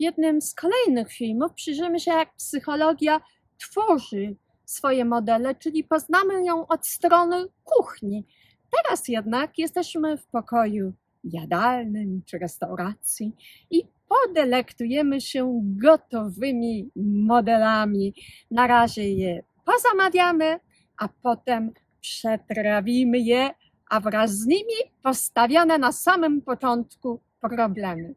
W jednym z kolejnych filmów przyjrzymy się, jak psychologia tworzy swoje modele, czyli poznamy ją od strony kuchni. Teraz jednak jesteśmy w pokoju jadalnym czy restauracji i podelektujemy się gotowymi modelami. Na razie je pozamawiamy, a potem przetrawimy je, a wraz z nimi postawione na samym początku problemy.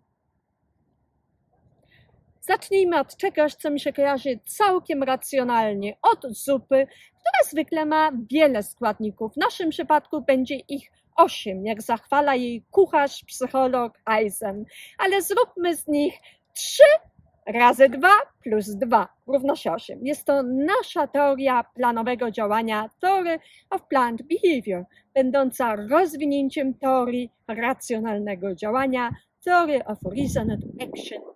Zacznijmy od czegoś, co mi się kojarzy całkiem racjonalnie. Od zupy, która zwykle ma wiele składników. W naszym przypadku będzie ich osiem, jak zachwala jej kucharz, psycholog Eisen. Ale zróbmy z nich trzy razy dwa plus dwa równo się osiem. Jest to nasza teoria planowego działania, Theory of Planned Behavior, będąca rozwinięciem teorii racjonalnego działania, Theory of Reasoned Action.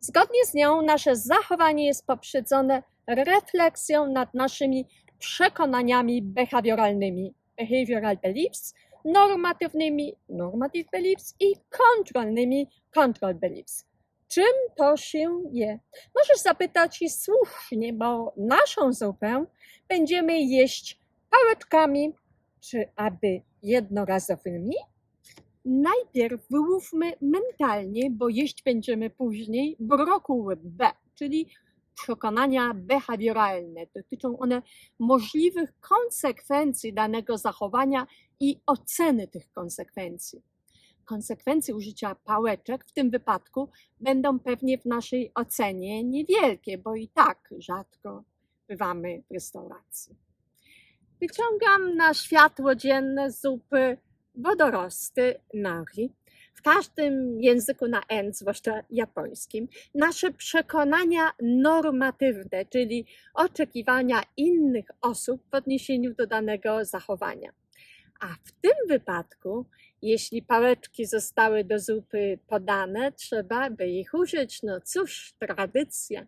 Zgodnie z nią nasze zachowanie jest poprzedzone refleksją nad naszymi przekonaniami behawioralnymi, behavioral beliefs, normatywnymi, normative beliefs i kontrolnymi, control beliefs. Czym to się je? Możesz zapytać i słusznie, bo naszą zupę będziemy jeść pałeczkami, czy aby jednorazowymi? Najpierw wyłówmy mentalnie, bo jeść będziemy później, brokuły B, czyli przekonania behawioralne. Dotyczą one możliwych konsekwencji danego zachowania i oceny tych konsekwencji. Konsekwencje użycia pałeczek w tym wypadku będą pewnie w naszej ocenie niewielkie, bo i tak rzadko bywamy w restauracji. Wyciągam na światło dzienne zupy wodorosty nori. W każdym języku na N, zwłaszcza japońskim, nasze przekonania normatywne, czyli oczekiwania innych osób w odniesieniu do danego zachowania. A w tym wypadku, jeśli pałeczki zostały do zupy podane, trzeba by ich użyć. No cóż, tradycja.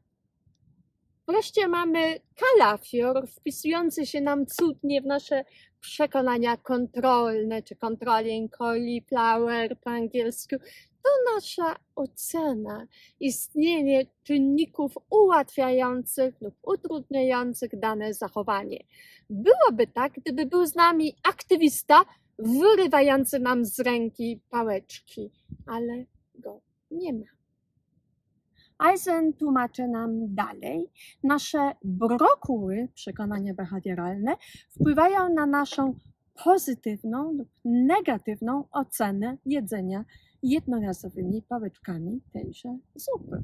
Wreszcie mamy kalafior, wpisujący się nam cudnie w nasze przekonania kontrolne, czy controlling cauliflower po angielsku. To nasza ocena, istnienie czynników ułatwiających lub utrudniających dane zachowanie. Byłoby tak, gdyby był z nami aktywista wyrywający nam z ręki pałeczki, ale go nie ma. Eisen tłumaczy nam dalej. Nasze brokuły, przekonania behawioralne, wpływają na naszą pozytywną lub negatywną ocenę jedzenia jednorazowymi pałeczkami tejże zupy.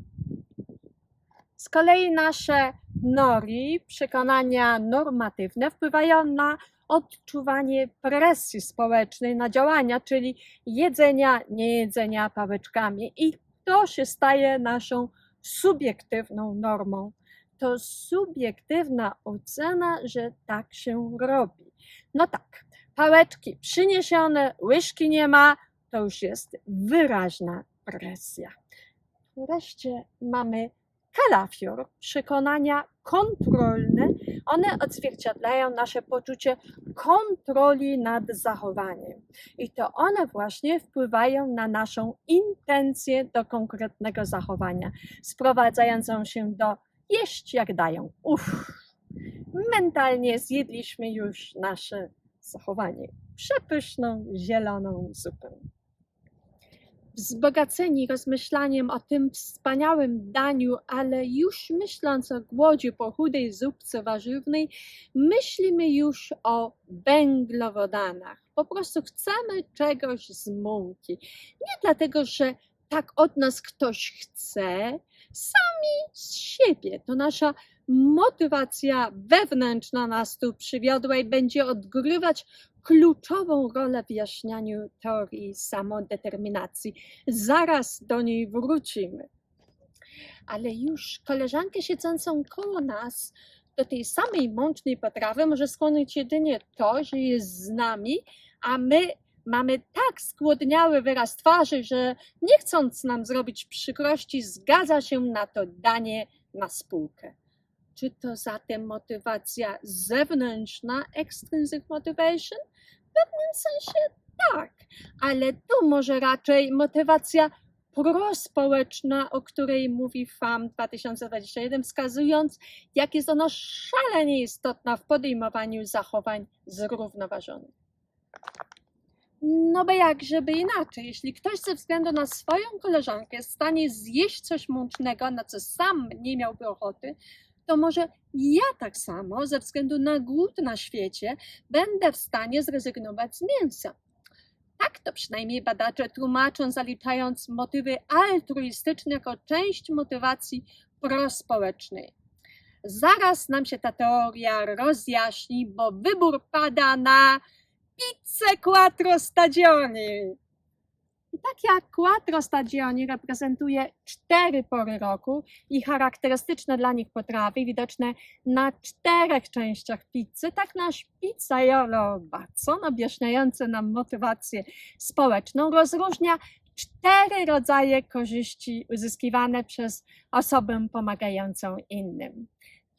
Z kolei nasze nori, przekonania normatywne, wpływają na odczuwanie presji społecznej na działania, czyli jedzenia, niejedzenia pałeczkami. I to się staje naszą subiektywną normą. To subiektywna ocena, że tak się robi. No tak, pałeczki przyniesione, łyżki nie ma, to już jest wyraźna presja. Wreszcie mamy kalafior, przekonania kontrolne. One odzwierciedlają nasze poczucie kontroli nad zachowaniem. I to one właśnie wpływają na naszą intencję do konkretnego zachowania, sprowadzającą się do jeść jak dają. Uff, mentalnie zjedliśmy już nasze zachowanie. Przepyszną, zieloną zupę. Wzbogaceni rozmyślaniem o tym wspaniałym daniu, ale już myśląc o głodzie po chudej zupce warzywnej, myślimy już o węglowodanach. Po prostu chcemy czegoś z mąki. Nie dlatego, że tak od nas ktoś chce, sami z siebie. To nasza motywacja wewnętrzna nas tu przywiodła i będzie odgrywać kluczową rolę w jaśnianiu teorii samodeterminacji. Zaraz do niej wrócimy. Ale już koleżankę siedzącą koło nas do tej samej mącznej potrawy może skłonić jedynie to, że jest z nami, a my mamy tak skłodniały wyraz twarzy, że nie chcąc nam zrobić przykrości, zgadza się na to danie na spółkę. Czy to zatem motywacja zewnętrzna, extrinsic motivation? W pewnym sensie tak, ale to może raczej motywacja prospołeczna, o której mówi FAM 2021, wskazując, jak jest ona szalenie istotna w podejmowaniu zachowań zrównoważonych. No bo jak, żeby inaczej, jeśli ktoś ze względu na swoją koleżankę stanie zjeść coś mącznego, na co sam nie miałby ochoty, to może ja tak samo, ze względu na głód na świecie, będę w stanie zrezygnować z mięsa. Tak to przynajmniej badacze tłumaczą, zaliczając motywy altruistyczne jako część motywacji prospołecznej. Zaraz nam się ta teoria rozjaśni, bo wybór pada na pizzę quattro stagioni. I tak jak quattro stagioni reprezentuje cztery pory roku i charakterystyczne dla nich potrawy widoczne na czterech częściach pizzy, tak nasz pizzaiolo Batson, objaśniający nam motywację społeczną, rozróżnia cztery rodzaje korzyści uzyskiwane przez osobę pomagającą innym.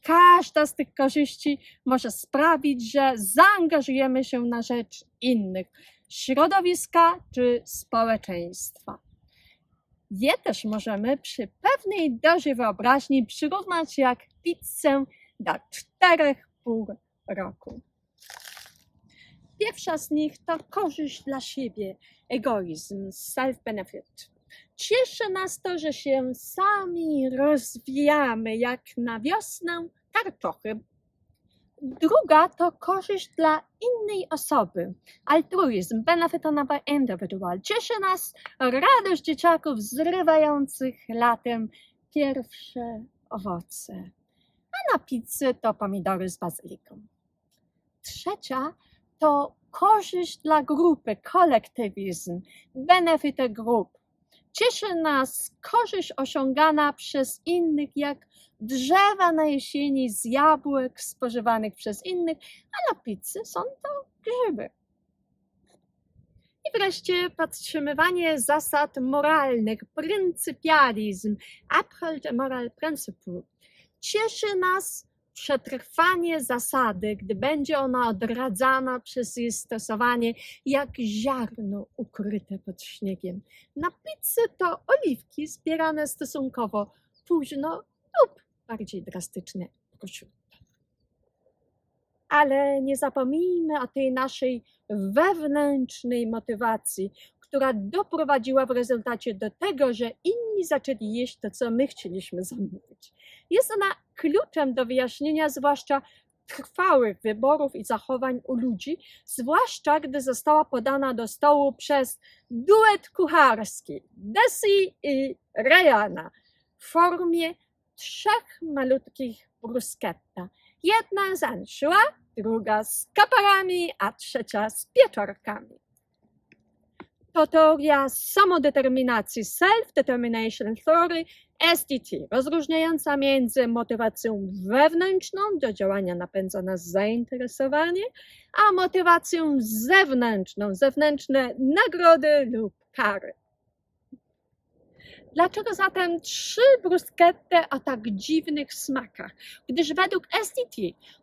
Każda z tych korzyści może sprawić, że zaangażujemy się na rzecz innych, środowiska czy społeczeństwa. Je też możemy przy pewnej dozie wyobraźni przyrównać jak pizzę do czterech pór roku. Pierwsza z nich to korzyść dla siebie, egoizm, self-benefit. Cieszy nas to, że się sami rozwijamy, jak na wiosnę karczochy. Druga to korzyść dla innej osoby, altruizm, benefit on our individual. Cieszy nas radość dzieciaków zrywających latem pierwsze owoce. A na pizzy to pomidory z bazyliką. Trzecia to korzyść dla grupy, kolektywizm, benefit group. Cieszy nas korzyść osiągana przez innych, jak drzewa na jesieni z jabłek spożywanych przez innych, a na pizzy są to grzyby. I wreszcie podtrzymywanie zasad moralnych, pryncypializm, uphold a moral principle. Cieszy nas przetrwanie zasady, gdy będzie ona odradzana przez jej stosowanie jak ziarno ukryte pod śniegiem. Na pizzy to oliwki zbierane stosunkowo późno lub bardziej drastyczne prosciutto. Ale nie zapomnijmy o tej naszej wewnętrznej motywacji, która doprowadziła w rezultacie do tego, że inni zaczęli jeść to, co my chcieliśmy zamówić. Jest ona kluczem do wyjaśnienia zwłaszcza trwałych wyborów i zachowań u ludzi, zwłaszcza gdy została podana do stołu przez duet kucharski Desi i Rejana w formie trzech malutkich bruschetta. Jedna z anchois, druga z kaparami, a trzecia z pieczarkami. To teoria samodeterminacji Self-Determination Theory SDT, rozróżniająca między motywacją wewnętrzną do działania napędza nas zainteresowanie, a motywacją zewnętrzną, zewnętrzne nagrody lub kary. Dlaczego zatem trzy bruschette o tak dziwnych smakach? Gdyż według SDT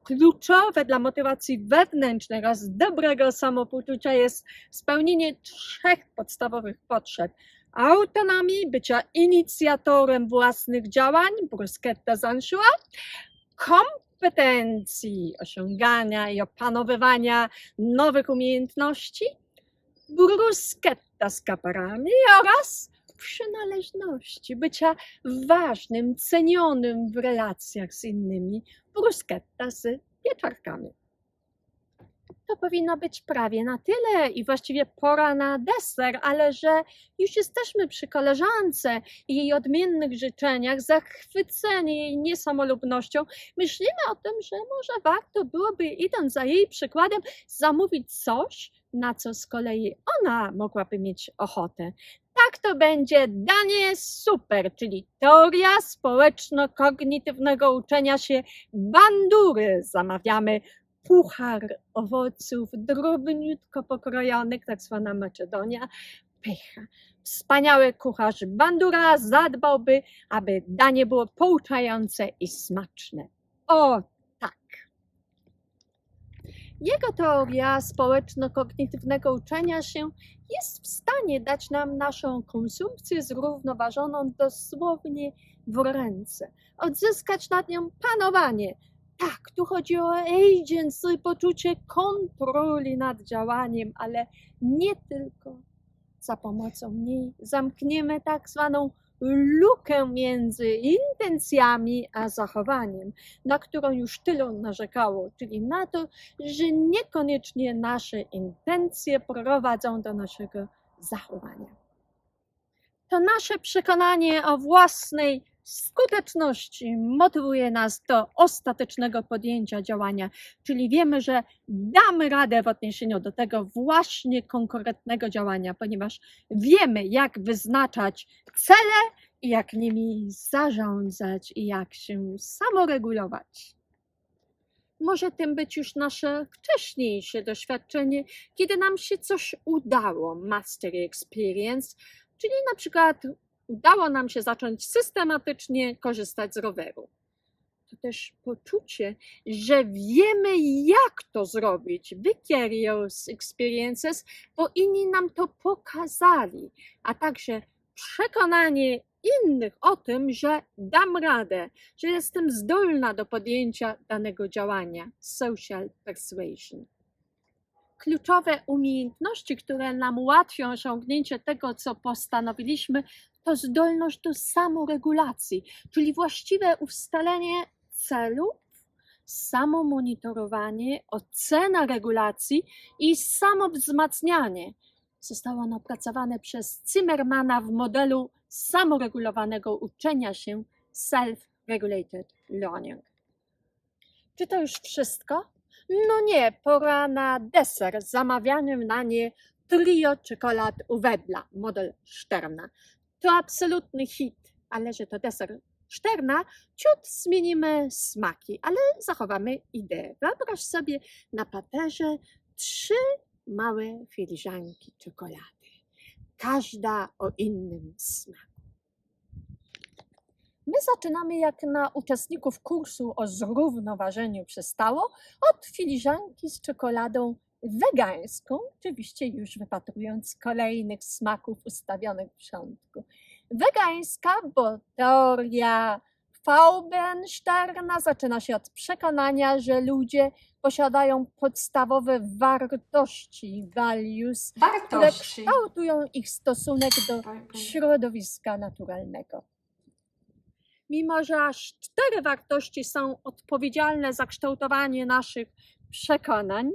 kluczowe dla motywacji wewnętrznej oraz dobrego samopoczucia jest spełnienie trzech podstawowych potrzeb. Autonomii, bycia inicjatorem własnych działań, bruschetta z anchois, kompetencji osiągania i opanowywania nowych umiejętności, bruschetta z kaparami oraz przynależności, bycia ważnym, cenionym w relacjach z innymi, bruschetta z pieczarkami. To powinno być prawie na tyle i właściwie pora na deser, ale że już jesteśmy przy koleżance i jej odmiennych życzeniach, zachwyceni jej niesamolubnością, myślimy o tym, że może warto byłoby, idąc za jej przykładem, zamówić coś, na co z kolei ona mogłaby mieć ochotę. Tak to będzie danie super, czyli teoria społeczno-kognitywnego uczenia się bandury. Zamawiamy puchar owoców drobniutko pokrojonych, tak zwana Macedonia, pycha. Wspaniały kucharz bandura zadbałby, aby danie było pouczające i smaczne. O, tak. Jego teoria społeczno-kognitywnego uczenia się jest w stanie dać nam naszą konsumpcję zrównoważoną dosłownie w ręce, odzyskać nad nią panowanie. Tak, tu chodzi o agency, poczucie kontroli nad działaniem, ale nie tylko. Za pomocą niej zamkniemy tak zwaną lukę między intencjami a zachowaniem, na którą już tylu narzekało, czyli na to, że niekoniecznie nasze intencje prowadzą do naszego zachowania. To nasze przekonanie o własnej skuteczności motywuje nas do ostatecznego podjęcia działania, czyli wiemy, że damy radę w odniesieniu do tego właśnie konkretnego działania, ponieważ wiemy, jak wyznaczać cele i jak nimi zarządzać i jak się samoregulować. Może tym być już nasze wcześniejsze doświadczenie, kiedy nam się coś udało, mastery experience, czyli na przykład udało nam się zacząć systematycznie korzystać z roweru. To też poczucie, że wiemy, jak to zrobić, vicarious experiences, bo inni nam to pokazali, a także przekonanie innych o tym, że dam radę, że jestem zdolna do podjęcia danego działania. Social persuasion. Kluczowe umiejętności, które nam ułatwią osiągnięcie tego, co postanowiliśmy, to zdolność do samoregulacji, czyli właściwe ustalenie celów, samomonitorowanie, ocena regulacji i samowzmacnianie. Zostało ono opracowane przez Zimmermana w modelu samoregulowanego uczenia się Self-Regulated Learning. Czy to już wszystko? No nie, pora na deser zamawiany na nie trio czekolad u Wedla, model Szterna. To absolutny hit, ale że to deser Szterna, ciut zmienimy smaki, ale zachowamy ideę. Wyobraź sobie na paterze trzy małe filiżanki czekolady, każda o innym smaku. My zaczynamy jak na uczestników kursu o zrównoważeniu przystało od filiżanki z czekoladą wegańską, oczywiście już wypatrując kolejnych smaków ustawionych w środku. Wegańska, bo teoria Faubensterna zaczyna się od przekonania, że ludzie posiadają podstawowe wartości, values, które Wartości. kształtują ich stosunek do środowiska naturalnego. Mimo, że aż cztery wartości są odpowiedzialne za kształtowanie naszych przekonań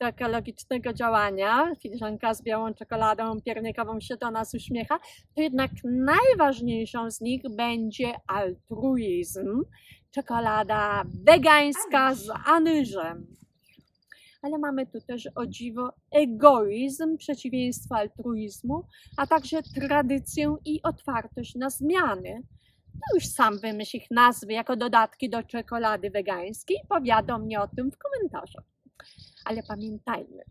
do ekologicznego działania, filiżanka z białą czekoladą piernikową się do nas uśmiecha, to jednak najważniejszą z nich będzie altruizm, czekolada wegańska z anyżem. Ale mamy tu też o dziwo egoizm, przeciwieństwo altruizmu, a także tradycję i otwartość na zmiany. To już sam wymyśl ich nazwy jako dodatki do czekolady wegańskiej. Powiadom mnie o tym w komentarzach. Ale pamiętajmy,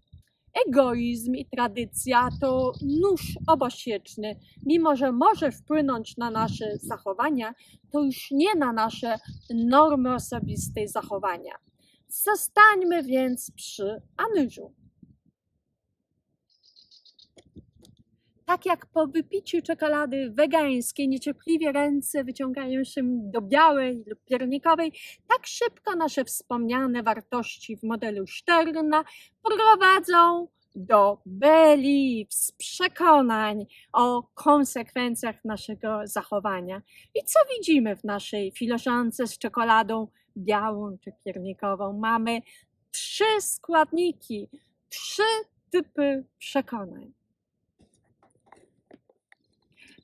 egoizm i tradycja to nóż obosieczny. Mimo, że może wpłynąć na nasze zachowania, to już nie na nasze normy osobiste zachowania. Zostańmy więc przy anyżu. Tak jak po wypiciu czekolady wegańskiej niecierpliwie ręce wyciągają się do białej lub piernikowej, tak szybko nasze wspomniane wartości w modelu Szterna prowadzą do beliefs, przekonań o konsekwencjach naszego zachowania. I co widzimy w naszej filiżance z czekoladą białą czy piernikową? Mamy trzy składniki, trzy typy przekonań.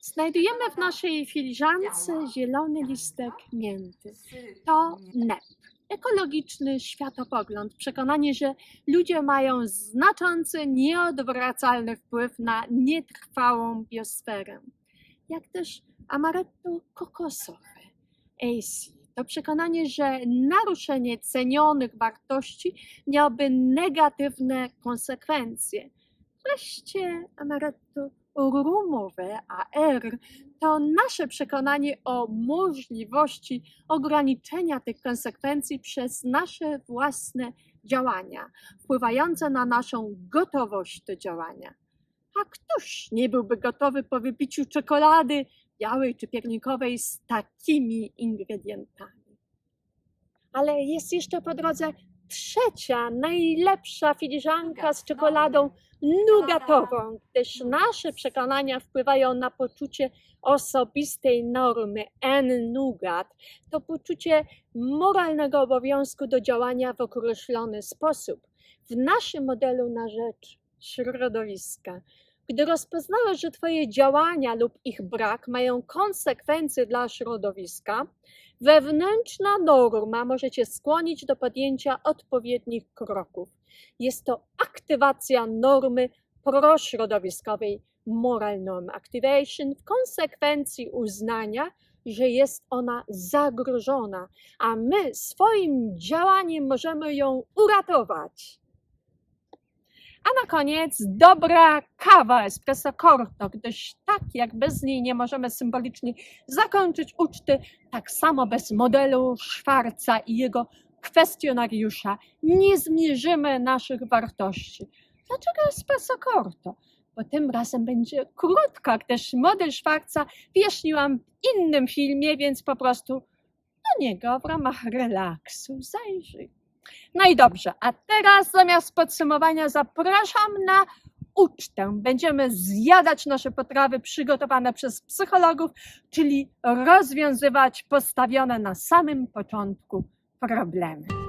Znajdujemy w naszej filiżance zielony listek mięty. To NEP. Ekologiczny światopogląd, przekonanie, że ludzie mają znaczący, nieodwracalny wpływ na nietrwałą biosferę. Jak też amaretto kokosowe, AC. To przekonanie, że naruszenie cenionych wartości miałoby negatywne konsekwencje. Wreszcie amaretto rumowe AR to nasze przekonanie o możliwości ograniczenia tych konsekwencji przez nasze własne działania, wpływające na naszą gotowość do działania. A któż nie byłby gotowy po wypiciu czekolady białej czy piernikowej z takimi ingredientami? Ale jest jeszcze po drodze trzecia, najlepsza filiżanka z czekoladą nugatową, gdyż nasze przekonania wpływają na poczucie osobistej normy N-Nugat. To poczucie moralnego obowiązku do działania w określony sposób. W naszym modelu na rzecz środowiska, gdy rozpoznałeś, że Twoje działania lub ich brak mają konsekwencje dla środowiska, wewnętrzna norma może Cię skłonić do podjęcia odpowiednich kroków. Jest to aktywacja normy prośrodowiskowej Moral Norm Activation w konsekwencji uznania, że jest ona zagrożona, a my swoim działaniem możemy ją uratować. A na koniec dobra kawa espresso corto, gdyż tak jak bez niej nie możemy symbolicznie zakończyć uczty, tak samo bez modelu Szwarca i jego kwestionariusza nie zmierzymy naszych wartości. Dlaczego espresso corto? Bo tym razem będzie krótka, gdyż model Szwarca wyjaśniłam w innym filmie, więc po prostu do niego w ramach relaksu zajrzyj. No i dobrze, a teraz zamiast podsumowania zapraszam na ucztę. Będziemy zjadać nasze potrawy przygotowane przez psychologów, czyli rozwiązywać postawione na samym początku problemy.